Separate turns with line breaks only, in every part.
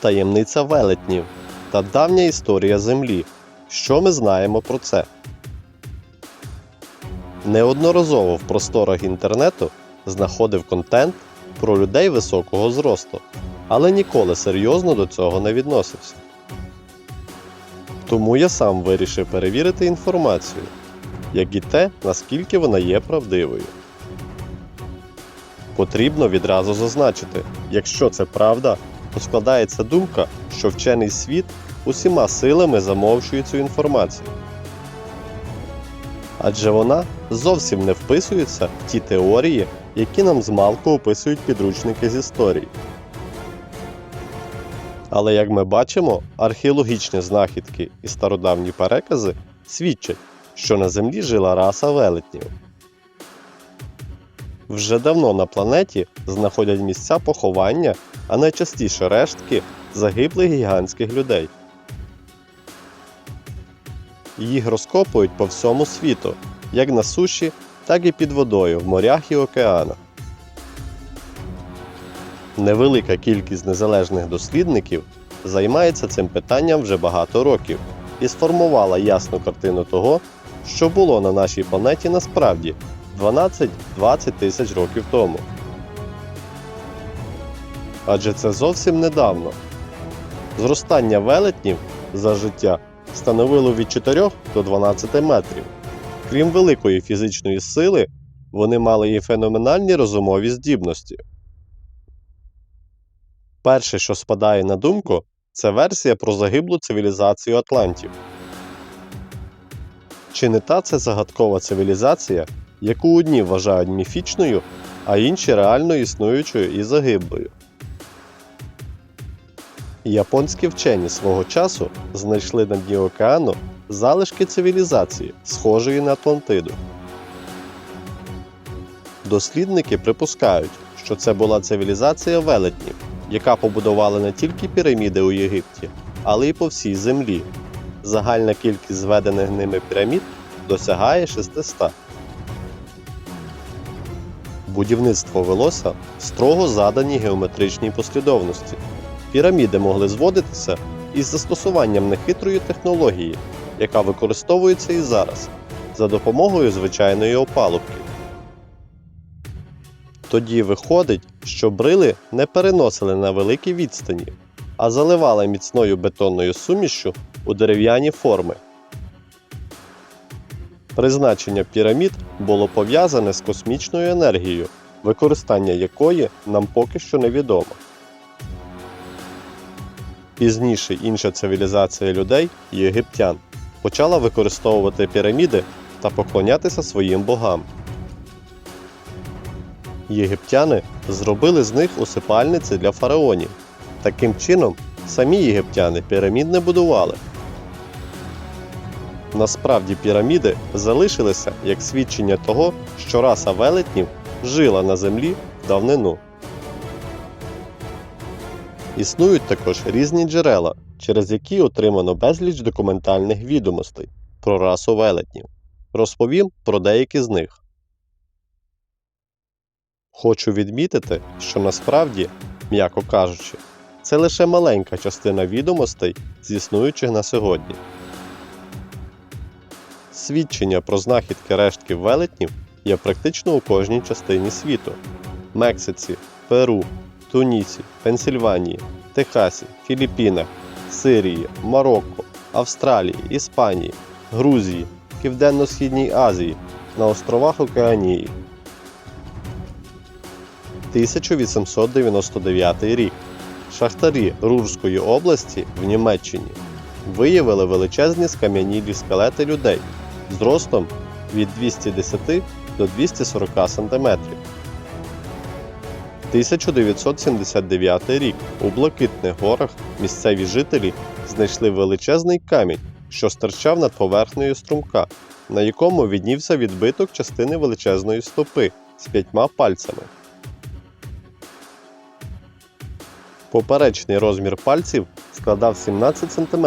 таємниця велетнів та давня історія Землі. Що ми знаємо про це? Неодноразово в просторах інтернету знаходив контент про людей високого зросту, але ніколи серйозно до цього не відносився. Тому я сам вирішив перевірити інформацію, як і те, наскільки вона є правдивою. Потрібно відразу зазначити, якщо це правда, то складається думка, що вчений світ усіма силами замовчує цю інформацію. Адже вона зовсім не вписується в ті теорії, які нам змалку описують підручники з історії. Але як ми бачимо, археологічні знахідки і стародавні перекази свідчать, що на землі жила раса велетнів. Вже давно на планеті знаходять місця поховання, а найчастіше рештки загиблих гігантських людей. Їх розкопують по всьому світу, як на суші, так і під водою в морях і океанах. Невелика кількість незалежних дослідників займається цим питанням вже багато років і сформувала ясну картину того, що було на нашій планеті насправді 12-20 тисяч років тому. Адже це зовсім недавно. Зростання велетнів за життя становило від 4 до 12 метрів. Крім великої фізичної сили, вони мали і феноменальні розумові здібності. Перше, що спадає на думку, це версія про загиблу цивілізацію Атлантів. Чи не та це загадкова цивілізація, яку одні вважають міфічною, а інші реально існуючою і загиблою? Японські вчені свого часу знайшли на дні океану залишки цивілізації, схожої на Атлантиду. Дослідники припускають, що це була цивілізація велетнів, яка побудувала не тільки піраміди у Єгипті, але й по всій землі. Загальна кількість зведених ними пірамід досягає 600. Будівництво велося строго заданій геометричній послідовності. Піраміди могли зводитися із застосуванням нехитрої технології, яка використовується і зараз, за допомогою звичайної опалубки. Тоді виходить, що брили не переносили на великі відстані, а заливали міцною бетонною сумішшю у дерев'яні форми. Призначення пірамід було пов'язане з космічною енергією, використання якої нам поки що невідомо. Пізніше інша цивілізація людей, єгиптян, почала використовувати піраміди та поклонятися своїм богам. Єгиптяни зробили з них усипальниці для фараонів. Таким чином, самі єгиптяни пірамід не будували. Насправді піраміди залишилися як свідчення того, що раса велетнів жила на землі в давнину. Існують також різні джерела, через які отримано безліч документальних відомостей про расу велетнів. Розповім про деякі з них. Хочу відмітити, що насправді, м'яко кажучи, це лише маленька частина відомостей з існуючих на сьогодні. Свідчення про знахідки рештків велетнів є практично у кожній частині світу: Мексиці, Перу, Тунісі, Пенсильванії, Техасі, Філіппінах, Сирії, Марокко, Австралії, Іспанії, Грузії, Південно-Східній Азії, на островах Океанії. 1899 рік. Шахтарі Рурської області в Німеччині виявили величезні скам'янілі скелети людей зростом від 210 до 240 см. 1979 рік у Блакитних горах місцеві жителі знайшли величезний камінь, що стирчав над поверхнею струмка, на якому віднівся відбиток частини величезної стопи з п'ятьма пальцями. Поперечний розмір пальців складав 17 см.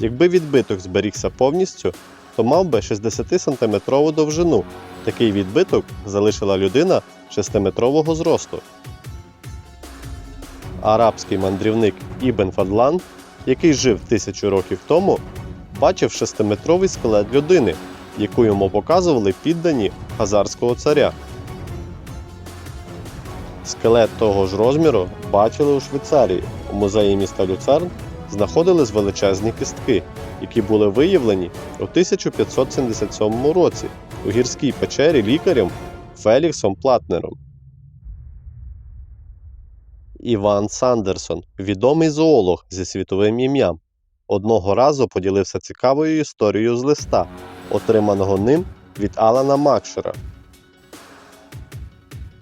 Якби відбиток зберігся повністю, то мав би 60-сантиметрову довжину. Такий відбиток залишила людина 6-метрового зросту. Арабський мандрівник Ібн Фадлан, який жив тисячу років тому, бачив шестиметровий скелет людини, яку йому показували піддані хазарського царя. Скелет того ж розміру бачили у Швейцарії. У музеї міста Люцерн знаходились величезні кістки, які були виявлені у 1577 році у гірській печері лікарем Феліксом Платнером. Іван Сандерсон, відомий зоолог зі світовим ім'ям, одного разу поділився цікавою історією з листа, отриманого ним від Алана Макшера.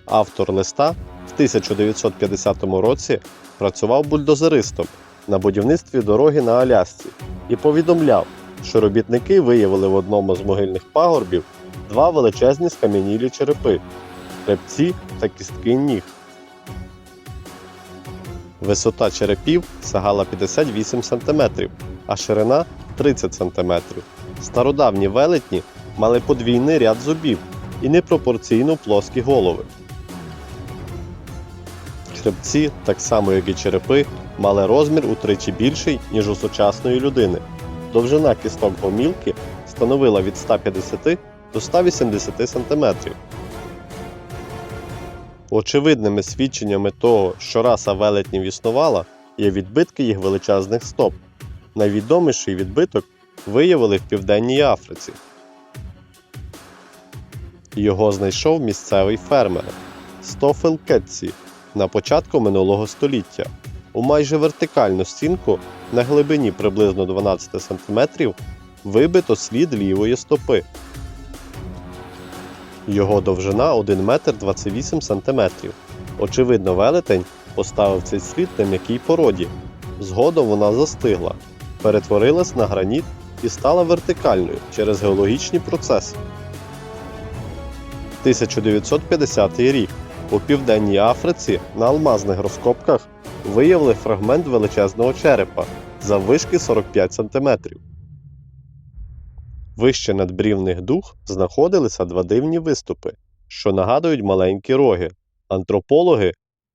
Автор листа в 1950 році працював бульдозеристом на будівництві дороги на Алясці і повідомляв, що робітники виявили в одному з могильних пагорбів два величезні скам'янілі черепи, хребці та кістки ніг. Висота черепів сягала 58 см, а ширина 30 см. Стародавні велетні мали подвійний ряд зубів і непропорційно плоскі голови. Хребці, так само як і черепи, мали розмір утричі більший, ніж у сучасної людини. Довжина кісток гомілки становила від 150 до 180 см. Очевидними свідченнями того, що раса велетнів існувала, є відбитки їх величезних стоп. Найвідоміший відбиток виявили в Південній Африці. Його знайшов місцевий фермер Стофел Кетсі на початку минулого століття. У майже вертикальну стінку на глибині приблизно 12 см вибито слід лівої стопи. Його довжина 1 метр 28 см. Очевидно, велетень поставив цей слід на м'якій породі. Згодом вона застигла, перетворилась на граніт і стала вертикальною через геологічні процеси. 1950 рік у Південній Африці на алмазних розкопках виявили фрагмент величезного черепа заввишки 45 см. Вище надбрівних дух знаходилися два дивні виступи, що нагадують маленькі роги. Антропологи,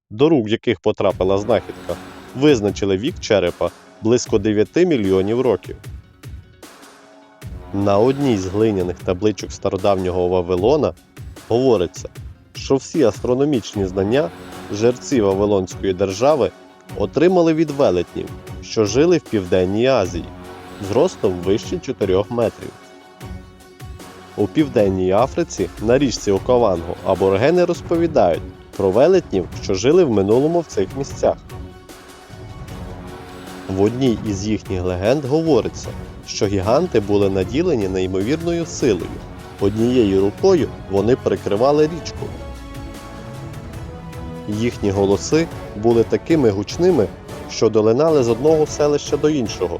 до рук яких потрапила знахідка, визначили вік черепа близько 9 мільйонів років. На одній з глиняних табличок стародавнього Вавилона говориться, що всі астрономічні знання жерці Вавилонської держави отримали від велетнів, що жили в Південній Азії, зростом вище 4 метрів. У Південній Африці на річці Окаванго аборигени розповідають про велетнів, що жили в минулому в цих місцях. В одній із їхніх легенд говориться, що гіганти були наділені неймовірною силою. Однією рукою вони перекривали річку. Їхні голоси були такими гучними, що долинали з одного селища до іншого.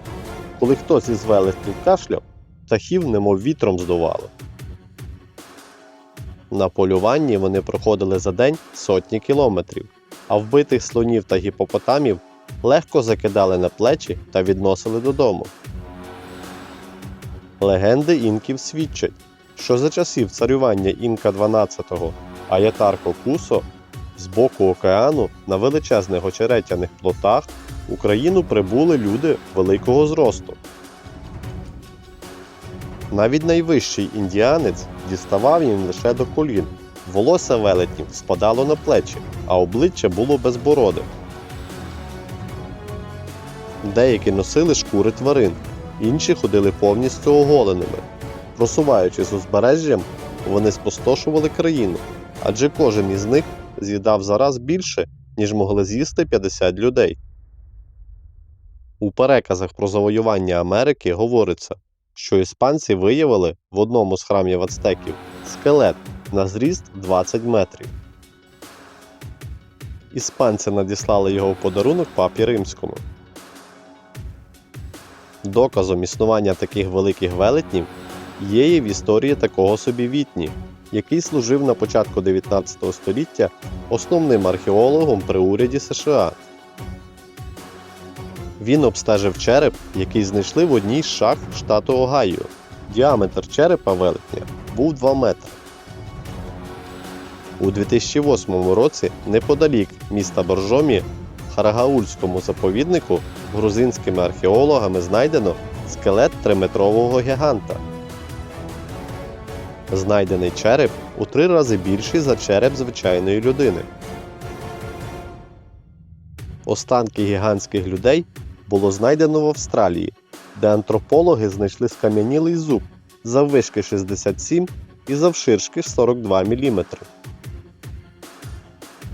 Коли хтось із велетнів кашляв, птахів немов вітром здувало. На полюванні вони проходили за день сотні кілометрів, а вбитих слонів та гіпопотамів легко закидали на плечі та відносили додому. Легенди інків свідчать, що за часів царювання інка 12-го Аятарко Кусо з боку океану на величезних очеретяних плотах Україну прибули люди великого зросту. Навіть найвищий індіанець діставав їм лише до колін. Волосся велетнів спадало на плечі, а обличчя було безбороде. Деякі носили шкури тварин, інші ходили повністю оголеними. Просуваючись узбережжям, вони спустошували країну, адже кожен із них з'їдав зараз більше, ніж могли з'їсти 50 людей. У переказах про завоювання Америки говориться, що іспанці виявили в одному з храмів ацтеків скелет на зріст 20 метрів. Іспанці надіслали його в подарунок папі римському. Доказом існування таких великих велетнів є і в історії такого собі Вітні, який служив на початку 19 століття основним археологом при уряді США. Він обстежив череп, який знайшли в одній з шахт штату Огайо. Діаметр черепа велетня був 2 метри. У 2008 році неподалік міста Боржомі Харагаульському заповіднику грузинськими археологами знайдено скелет триметрового гіганта. Знайдений череп у три рази більший за череп звичайної людини. Останки гігантських людей було знайдено в Австралії, де антропологи знайшли скам'янілий зуб заввишки 67 і завширшки 42 мм.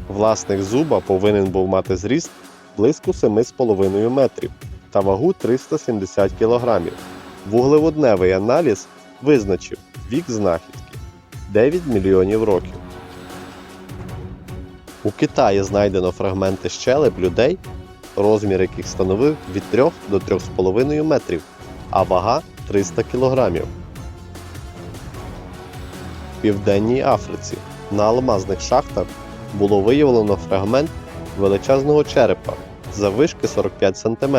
Власник зуба повинен був мати зріст близько 7,5 метрів та вагу 370 кг. Вуглеводневий аналіз визначив вік знахідки 9 мільйонів років. У Китаї знайдено фрагменти щелеп людей, розмір яких становив від 3 до 3,5 метрів, а вага 300 кг. В Південній Африці на алмазних шахтах було виявлено фрагмент величезного черепа заввишки 45 см.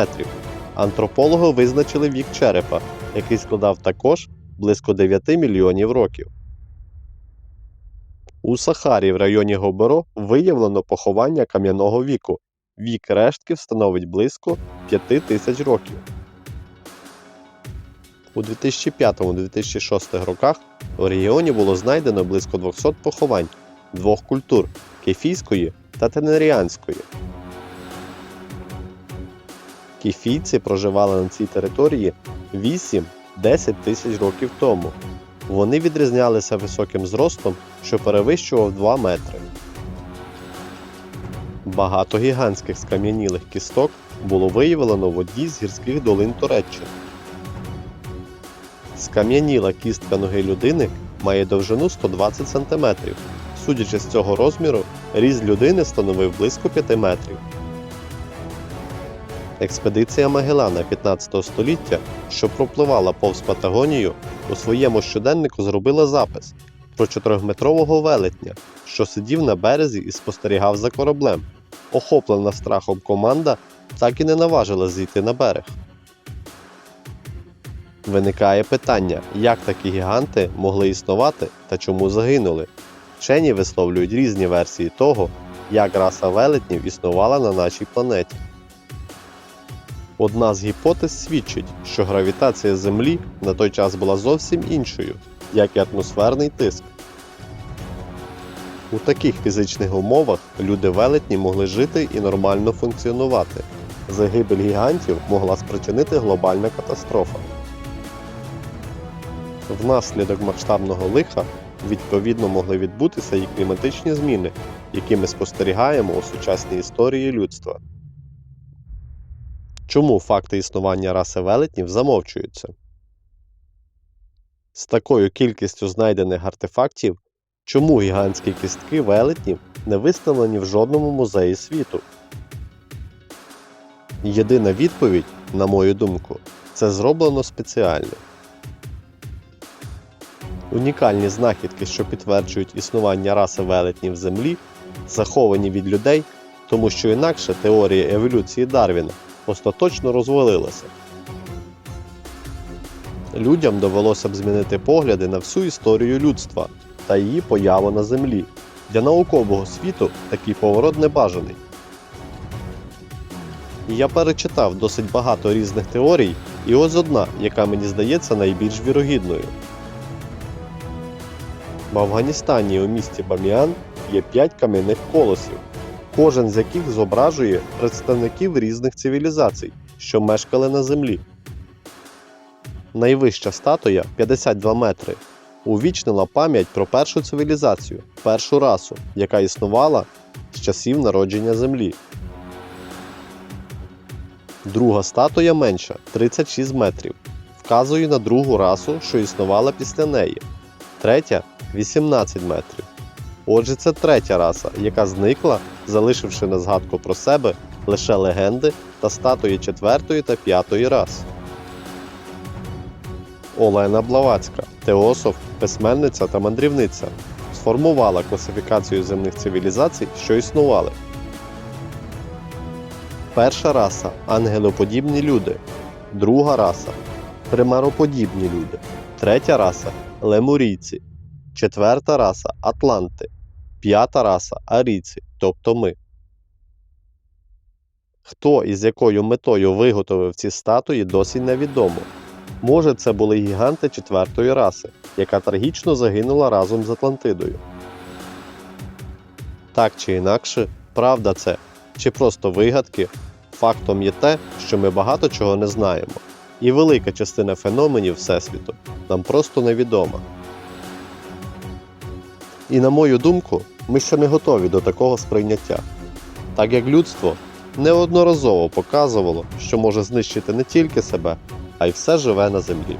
Антропологи визначили вік черепа, який складав також близько 9 мільйонів років. У Сахарі в районі Гоберо виявлено поховання кам'яного віку. Вік рештків становить близько 5 тисяч років. У 2005-2006 роках у регіоні було знайдено близько 200 поховань двох культур кефійської та тенеріанської. Кефійці проживали на цій території 8-10 тисяч років тому. Вони відрізнялися високим зростом, що перевищував 2 метри. Багато гігантських скам'янілих кісток було виявлено в одній з гірських долин Туреччини. Скам'яніла кістка ноги людини має довжину 120 см. Судячи з цього розміру, ріст людини становив близько 5 метрів. Експедиція Магеллана 15 століття, що пропливала повз Патагонію, у своєму щоденнику зробила запис про 4-метрового велетня, що сидів на березі і спостерігав за кораблем. Охоплена страхом команда так і не наважила зійти на берег. Виникає питання, як такі гіганти могли існувати та чому загинули. Вчені висловлюють різні версії того, як раса велетнів існувала на нашій планеті. Одна з гіпотез свідчить, що гравітація Землі на той час була зовсім іншою, як і атмосферний тиск. У таких фізичних умовах люди велетні могли жити і нормально функціонувати. Загибель гігантів могла спричинити глобальна катастрофа. Внаслідок масштабного лиха відповідно могли відбутися і кліматичні зміни, які ми спостерігаємо у сучасній історії людства. Чому факти існування раси велетнів замовчуються? З такою кількістю знайдених артефактів, чому гігантські кістки велетнів не виставлені в жодному музеї світу? Єдина відповідь, на мою думку, це зроблено спеціально. Унікальні знахідки, що підтверджують існування раси велетнів Землі, заховані від людей, тому що інакше теорія еволюції Дарвіна остаточно розвалилася. Людям довелося б змінити погляди на всю історію людства та її появу на Землі. Для наукового світу такий поворот небажаний. Я перечитав досить багато різних теорій, і ось одна, яка мені здається найбільш вірогідною. В Афганістані у місті Баміан є 5 кам'яних колосів, кожен з яких зображує представників різних цивілізацій, що мешкали на землі. Найвища статуя 52 метри увічнила пам'ять про першу цивілізацію, першу расу, яка існувала з часів народження Землі. Друга статуя менша 36 метрів, вказує на другу расу, що існувала після неї. Третя 18 метрів. Отже, це третя раса, яка зникла, залишивши на згадку про себе лише легенди та статуї четвертої та п'ятої рас. Олена Блавацька, теософ, письменниця та мандрівниця, сформувала класифікацію земних цивілізацій, що існували. Перша раса ангелоподібні люди, друга раса примароподібні люди, третя раса лемурійці, четверта раса атланти, п'ята раса арійці, тобто ми. Хто і з якою метою виготовив ці статуї, досі невідомо. Може, це були гіганти четвертої раси, яка трагічно загинула разом з Атлантидою. Так чи інакше, правда це чи просто вигадки, фактом є те, що ми багато чого не знаємо, і велика частина феноменів Всесвіту нам просто невідома. І на мою думку, ми ще не готові до такого сприйняття, так як людство неодноразово показувало, що може знищити не тільки себе, а й все живе на землі.